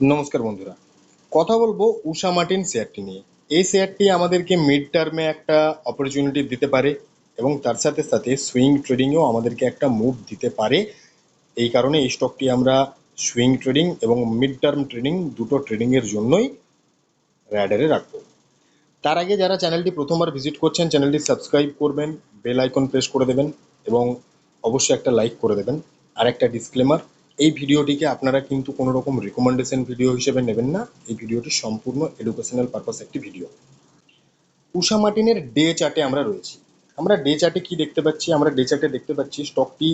নমস্কার বন্ধুরা। কথা বলব উষা মার্টিন শেয়ারটি নিয়ে। এই শেয়ারটি আমাদেরকে মিড টার্মে একটা অপরচুনিটি দিতে পারে এবং তার সাথে সাথে সুইং ট্রেডিংয়েও আমাদেরকে একটা মুভ দিতে পারে। এই কারণে এই স্টকটি আমরা সুইং ট্রেডিং এবং মিড টার্ম ট্রেডিং দুটো ট্রেডিংয়ের জন্যই র্যাডারে রাখব। তার আগে যারা চ্যানেলটি প্রথমবার ভিজিট করছেন চ্যানেলটি সাবস্ক্রাইব করবেন বেল আইকন প্রেস করে দেবেন এবং অবশ্যই একটা লাইক করে দেবেন। আর একটা ডিসক্লেমার এই ভিডিওটিকে আপনারা কিন্তু কোনো রকম রিকমেন্ডেশন ভিডিও হিসেবে নেবেন না। এই ভিডিওটি সম্পূর্ণ এডুকেশনাল পারপাস একটি ভিডিও উষা মার্টিনের ডে চার্টে আমরা রয়েছি। আমরা ডে চার্টে কি দেখতে পাচ্ছি? আমরা ডে চার্টে দেখতে পাচ্ছি স্টকটি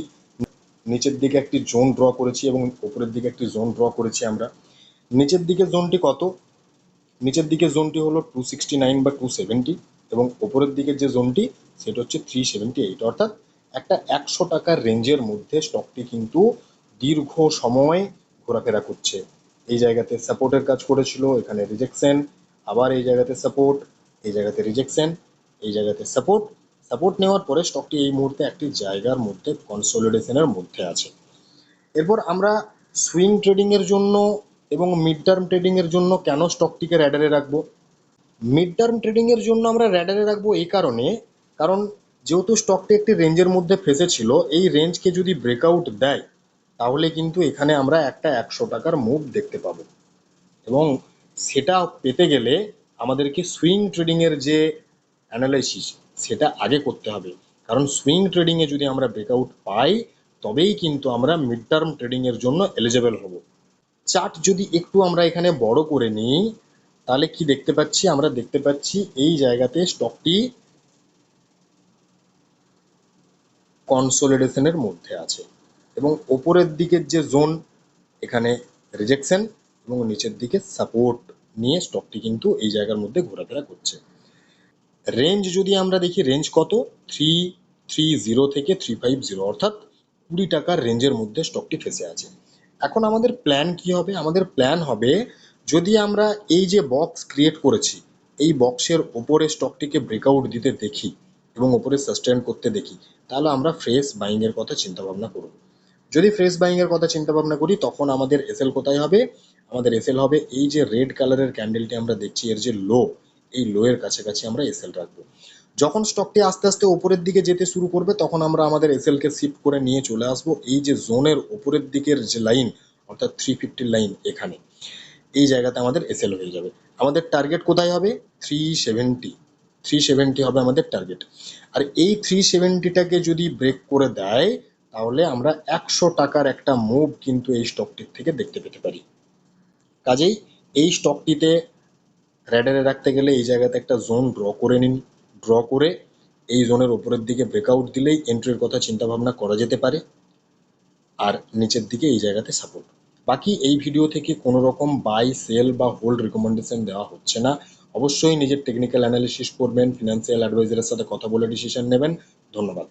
নিচের দিকে একটি জোন ড্র করেছি এবং উপরের দিকে একটি জোন ড্র করেছি আমরা। নিচের দিকে জোনটি কত? নিচের দিকে জোনটি হলো টু সিক্সটি নাইন বা টু এবং ওপরের দিকের যে জোনটি সেটা হচ্ছে থ্রি এইট অর্থাৎ একটা একশো টাকার রেঞ্জের মধ্যে স্টকটি কিন্তু দীর্ঘ সময় ঘোরাফেরা করছে। এই জায়গাতে সাপোর্টের কাজ করেছিল, এখানে রিজেকশন আবার এই জায়গাতে সাপোর্ট এই জায়গাতে রিজেকশন এই জায়গাতে সাপোর্ট সাপোর্ট নেওয়ার পরে স্টকটি এই মুহূর্তে একটি জায়গার মধ্যে কনসোলিডেশনের মধ্যে আছে। এরপর আমরা সুইং ট্রেডিংয়ের জন্য এবং মিড টার্ম ট্রেডিংয়ের জন্য কেন স্টকটিকে র্যাডারে রাখব? মিড টার্ম ট্রেডিংয়ের জন্য আমরা র্যাডারে রাখব এই কারণে, কারণ যেহেতু স্টকটি একটি রেঞ্জের মধ্যে ফেসেছিল, এই রেঞ্জকে যদি ব্রেকআউট দেয় তাহলে কিন্তু এখানে আমরা একটা একশো টাকার মুভ দেখতে পাবো। এবং সেটা পেতে গেলে আমাদেরকে সুইং ট্রেডিংয়ের যে অ্যানালাইসিস, সেটা আগে করতে হবে। কারণ সুইং ট্রেডিংয়ে যদি আমরা ব্রেকআউট পাই, তবেই কিন্তু আমরা মিড টার্ম ট্রেডিংয়ের জন্য এলিজেবল হব। চার্ট যদি একটু আমরা এখানে বড় করে নিই, তাহলে কি দেখতে পাচ্ছি? আমরা দেখতে পাচ্ছি এই জায়গাতে স্টকটি কনসোলিডেশনের মধ্যে আছে। এবং ওপরের দিকের যে জোন এখানে রিজেকশন এবং নিচের দিকে সাপোর্ট নিয়ে স্টকটি কিন্তু এই জায়গার মধ্যে ঘোরাফেরা করছে। রেঞ্জ যদি আমরা দেখি রেঞ্জ কত? থ্রি থ্রি জিরো থেকে থ্রি ফাইভ জিরো অর্থাৎ কুড়ি টাকার রেঞ্জের মধ্যে স্টকটি ফেসে আছে। এখন আমাদের প্ল্যান কি হবে? আমাদের প্ল্যান হবে, যদি আমরা এই যে বক্স ক্রিয়েট করেছি, এই বক্সের ওপরে স্টকটিকে ব্রেকআউট দিতে দেখি এবং ওপরে সাস্টেন করতে দেখি, তাহলে আমরা ফ্রেশ বাইংয়ের কথা চিন্তা ভাবনা করব। যদি ফ্রেশ বাইংয়ের কথা চিন্তা ভাবনা করি, তখন আমাদের এসএল কোথায় হবে? আমাদের এসএল হবে এই যে রেড কালারের ক্যান্ডেলটি আমরা দেখছি, এর যে লো এই লো এর কাছাকাছি আমরা এসএল রাখব। যখন স্টকটি আস্তে আস্তে ওপরের দিকে যেতে শুরু করবে, তখন আমরা আমাদের এসএলকে শিফট করে নিয়ে চলে আসব এই যে জোনের ওপরের দিকের যে লাইন অর্থাৎ থ্রি ফিফটির লাইন এখানে। এই জায়গাতে আমাদের এসএল হয়ে যাবে। আমাদের টার্গেট কোথায় হবে? থ্রি সেভেন্টি থ্রি সেভেন্টি হবে আমাদের টার্গেট আর এই থ্রি সেভেন্টিটাকে যদি ব্রেক করে দেয় তাহলে আমরা একশো টাকার একটা মুভ কিন্তু এই স্টকটির থেকে দেখতে পেতে পারি। কাজেই এই স্টকটিতে র্যাডারে রাখতে গেলে এই জায়গাতে একটা জোন ড্র করে নিন। ড্র করে এই জোনের ওপরের দিকে ব্রেকআউট দিলেই এন্ট্রির কথা চিন্তা ভাবনা করা যেতে পারে। আর নিচের দিকে এই জায়গাতে সাপোর্ট বাকি এই ভিডিও থেকে কোনো রকম বাই সেল বা হোল্ড রিকমেন্ডেশন দেওয়া হচ্ছে না। অবশ্যই নিজের টেকনিক্যাল অ্যানালিসিস করবেন ফিনান্সিয়াল অ্যাডভাইজারের সাথে কথা বলে ডিসিশন নেবেন। ধন্যবাদ।